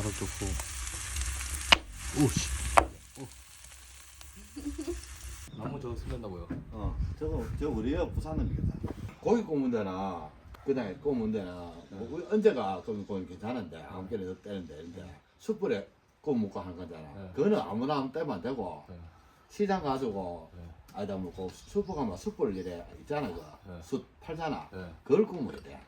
바로 좋고. 오씨. 오. 나무 저거 쓸렸나고요. 어, 저거 저 우리가 부산 놈이거든. 고기 구우면 되나, 그다음에 구우면 되나. 뭐 우리 언제가 그건 그건 괜찮은데 아무 더 떼는데 근데 숯불에 구워 먹고 하는 거잖아. 네. 그거는 아무나 하면 떼면 안 되고 네. 시장 가지고 네. 아니다 뭐그 숯불 가면 숯불 이래 있잖아 그 네. 숯 팔잖아. 네. 그걸 구우면 돼.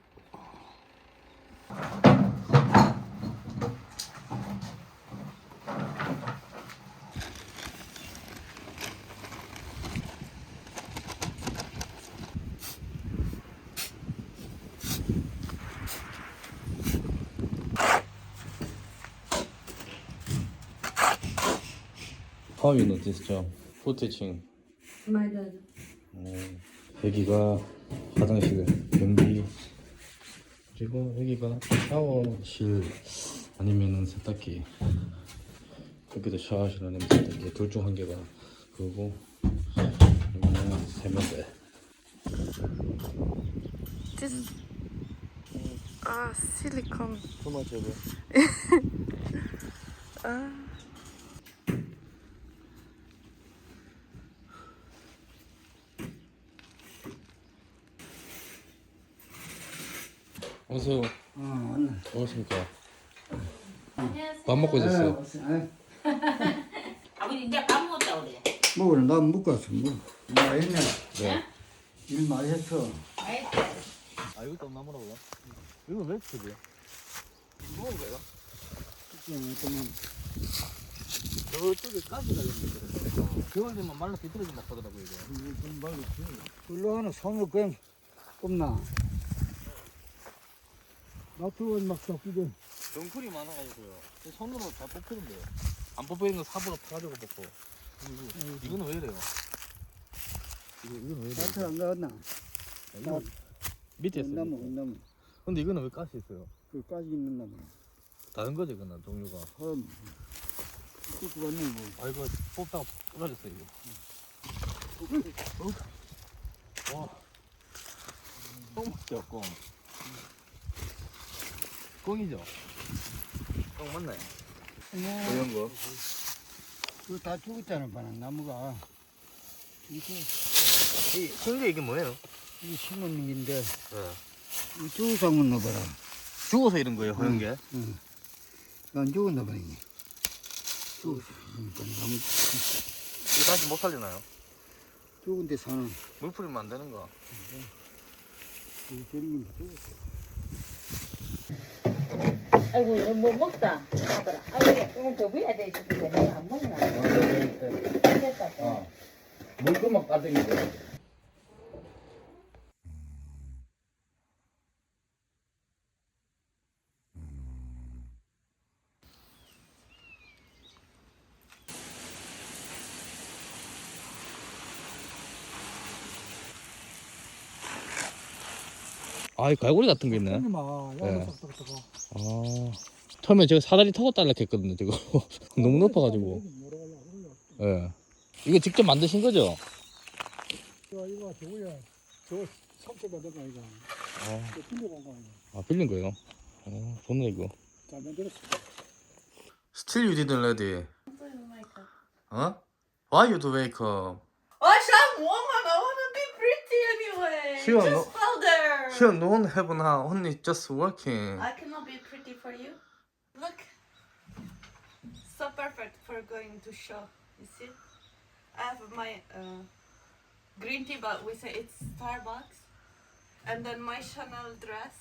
How you know this job? Who teaching? My dad. 음, 여기가 화장실 변기 그리고 여기가 샤워실 아니면은 세탁기 여기도 샤워실 아니면 세탁기 둘 중 한 개가 그거고 여기는 세면대 This ah silicone. 토마 어서 어, 오늘. 오십니까 밥 먹고 있었어요 아버지 이제 밥 먹었다 그래. 먹으러 나 묶었어. 뭐. 나 옛날 네. 일 많이 했어. 맛있다. 아 이것도 나무라고요? 이거 왜 쓰세요? 먹은 거예요? 그러면 저쪽에 가스가 있는데 겨울 되면 말라 비틀어지 막 하더라고요 이게 좀 말로 불러 하나 손을 그냥 꼽나. 나트원 막 섞이게. 정풀이 많아가지고요 손으로 다 뽑히는데요 안 뽑히는 거 삽으로 파가지고 뽑고 이거, 이거는 왜 이래요? 이거, 이거는 왜 이래요? 나트 안 나왔나? 이거 밑에 있어요 나무, 밑에. 나무. 근데 이거는 왜 가스 있어요? 그 까지 있는 나무. 다른 거죠 이거는 종류가 헐. 그거 왔네, 뭐. 아 이거 뽑다가 부러졌어요 이거 와똥 맞죠 꽁 꽁이죠? 꽁 맞나요? 이런 거 그거 다 죽었잖아, 바람 나무가. 이거, 이 홍게 이게 뭐예요? 이거 심은 게인데, 네. 이 죽어서 못 넣어봐라. 죽어서 이런 거예요 홍게? 응. 안 죽었나 보네. 죽었어. 그러니까 나무 이거 다시 못 살리나요? 죽은 데 사는. 물 뿌리면 안 되는 거이 저리 죽었어. 아이고 너뭐 먹다. 아빠라. 아이고 오늘 더 위에 돼 있는데 내가 안 먹나. 됐다. 어. 물구멍 까득이 돼. 아, 이 갈고리 같은 거 있네. 마, 네. 아, 처음에 제가 사다리 타고 딸락 했거든요, 저거. 너무 높아가지고. 예. 이거 직접 만드신 거죠? 이거 이거 저거야. 저 석재가 내가 이거. 아, 저 빌려간 거 아니야. 아 빌린 거예요? 어, 좋네, 이거. 잘 만들었어. Still you didn't ready. Huh? Why you do wake up? Woman. I want to be pretty anyway. Sure, Just no one have now, only just working. I cannot be pretty for you. Look. So perfect for going to show. You see? I have my uh, green tea, but we say it's Starbucks. And then my Chanel dress.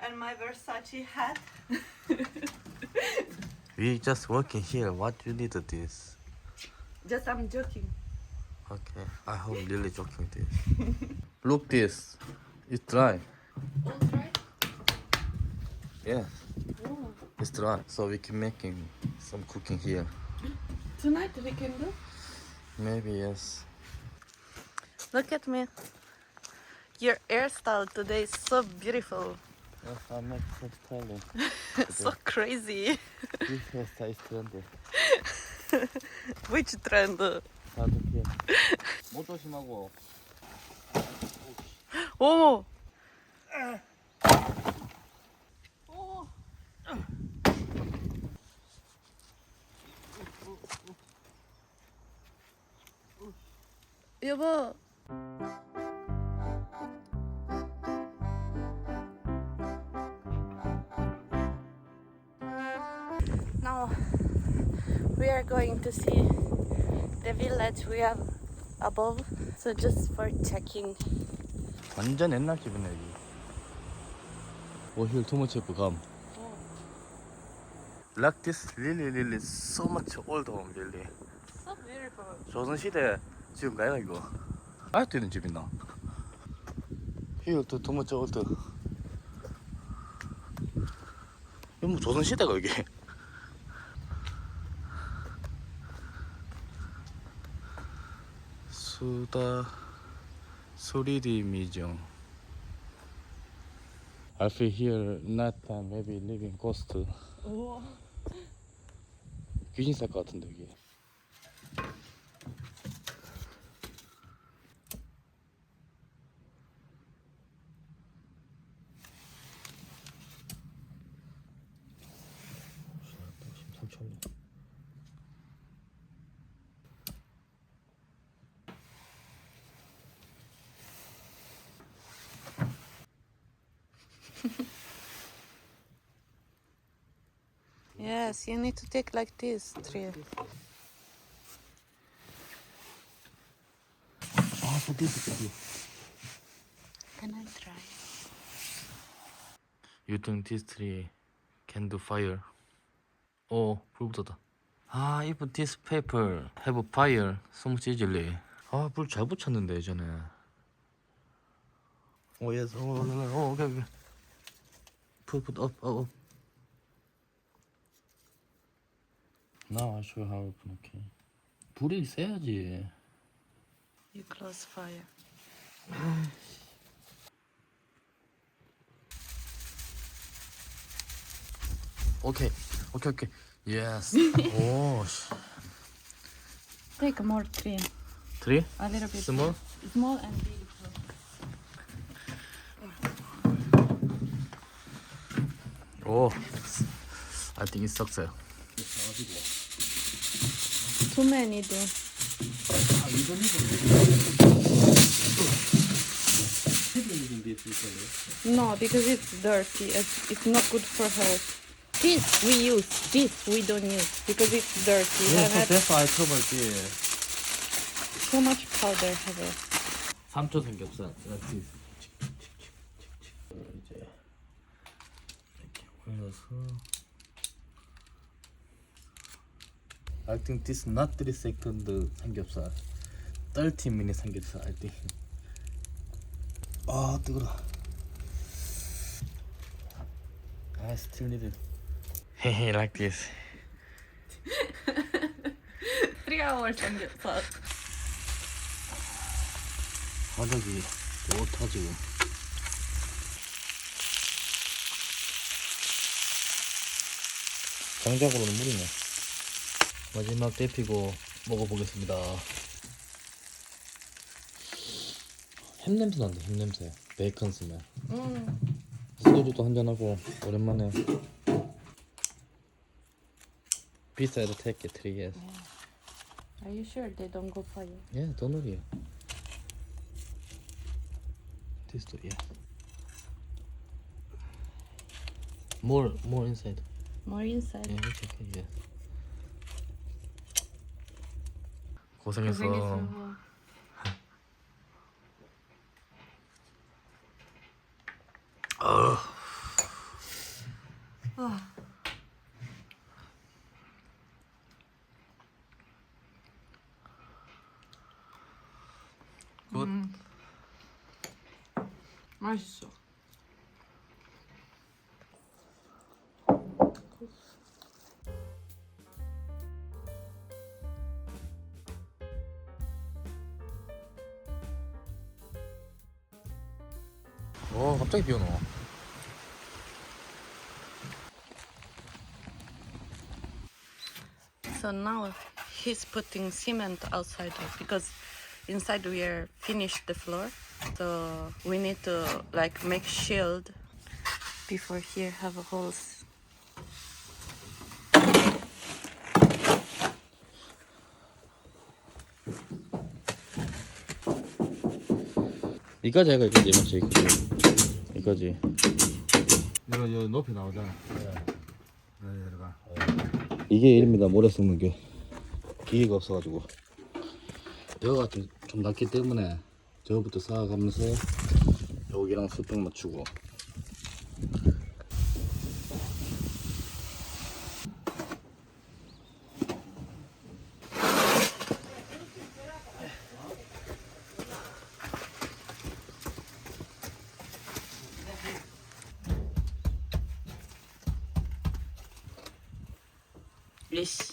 And my Versace hat. We just working here. What you need this? Just I'm joking. Okay, I hope really joking this. Look this, it's dry. All right. Yeah, Oh. it's dry. So we can making some cooking here. Tonight we can do. Maybe yes. Look at me. Your hairstyle today is so beautiful. Yes, I make such styling. so crazy. This hairstyle is trendy. Which trend? 나도 here. 못 조심하고. Oo. 여보. Now we are going to see the village we have above. So just for checking 완전 옛날 집이네 여기. 오힐 투머치프 감. Like this really really so much old home really. So beautiful. 조선 시대 지금 가야 이거. 아직도 있는 집 있나? Here to too much old. 이거 뭐 조선 시대가 여기. 수다 소리디 미정. I feel here night time maybe living ghost. 귀신 살것 같은데 여기. Yes, you need to take like this tree. 아, 저기 저기. Can I try? You think this tree can do fire? 오, 불 붙었다. 아, if this paper have fire, so much easily. 아, 불 잘 붙였는데 예전에. 오, yes, 오, 오, 오, 오케이, 오케이. Put, put up, up, up. Now I show how open, okay. 불이 세야지. You close fire. 오케이, 오케이, 오케이. Yes. 오, 씨. Take more tree. Three? A little bit. Small? Small and big. 오, I think it sucks. Too many do. No, because it's dirty. It's, it's not good for health. This we use. This we don't use because it's dirty. 네, and have 그래서 I trouble too much powder have it. 3초 삼겹살 이렇게 이제 이렇게 올려서 I think this not 3 second 삼겹살 30 minute 삼겹살 I think 아 뜨거라 I still need it Hehe like this Three hours and get fucked. 바닥이 좋다 지금 장작으로는 무리네 마지막 데피고 먹어보겠습니다. 햄 냄새 난다 햄 냄새. 베이컨 스멜 Mm. 소주도 한잔 하고 오랜만에 비싸도 택게 트리에스 Are you sure they don't go fire? 예 도넛이야 디스도 예 more more inside. More inside. 예 이렇게 예 고생했어 고생했어. 굿 맛있어. 어 갑자기 비 오노 So now he's putting cement outside because inside we are finished the floor. So we need to like make shield before here have holes. 이까지 해가 이까지 맞지 이까 지 이까지 이거 이거 높이 나오잖아. 네. 들어가. 이게 이릅니다 모래 썩는 게 기계가 없어가지고 뼈가 좀, 좀 낮기 때문에 저부터 쌓아가면서 여기랑 수평 맞추고 Ish.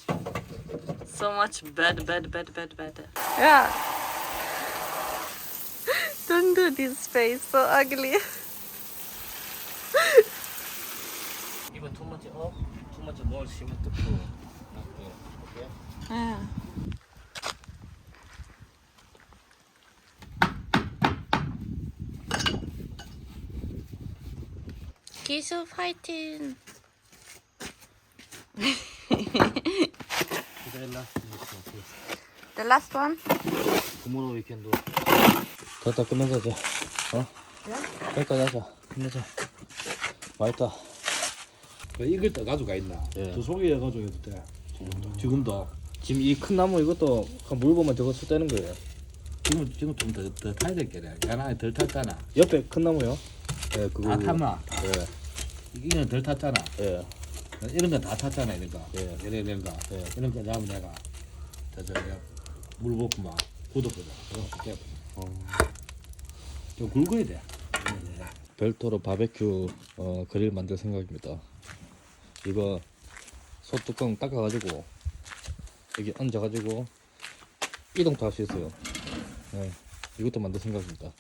So much bad, bad, bad, bad, bad. Yeah. Don't do this face, so ugly. Even too much up, too much more cement to put. Yeah. 계속 파이팅. The last one? tomorrow we can do. 됐다 끝내자 이제. 어? 여기까지 하자. 끝내자. 맛있다. 그 이걸 다 가져가 있나? 예. 저 속에 가지고 해도 돼. 지금도. 지금도. 지금 이 큰 나무 이것도 그냥 물 보면 저거 쏟대는 거예요. 지금 지금 좀더 더 타야 될 게래. 야나 덜 탔잖아. 옆에 큰 나무요? 예, 그거. 다 탔나? 예, 이거는 덜 탔잖아. 예. 이런 건 다 탔잖아 이런 거. 예. 이런 이런 거. 예. 이런 거 잡으면 내가 저저 물 붓고 막 굳었거든. 그렇게 좀 굵어야 돼. 별도로 바베큐 어, 그릴 만들 생각입니다. 이거 소뚜껑 닦아가지고 여기 얹어가지고 이동도 할 수 있어요. 네, 이것도 만들 생각입니다.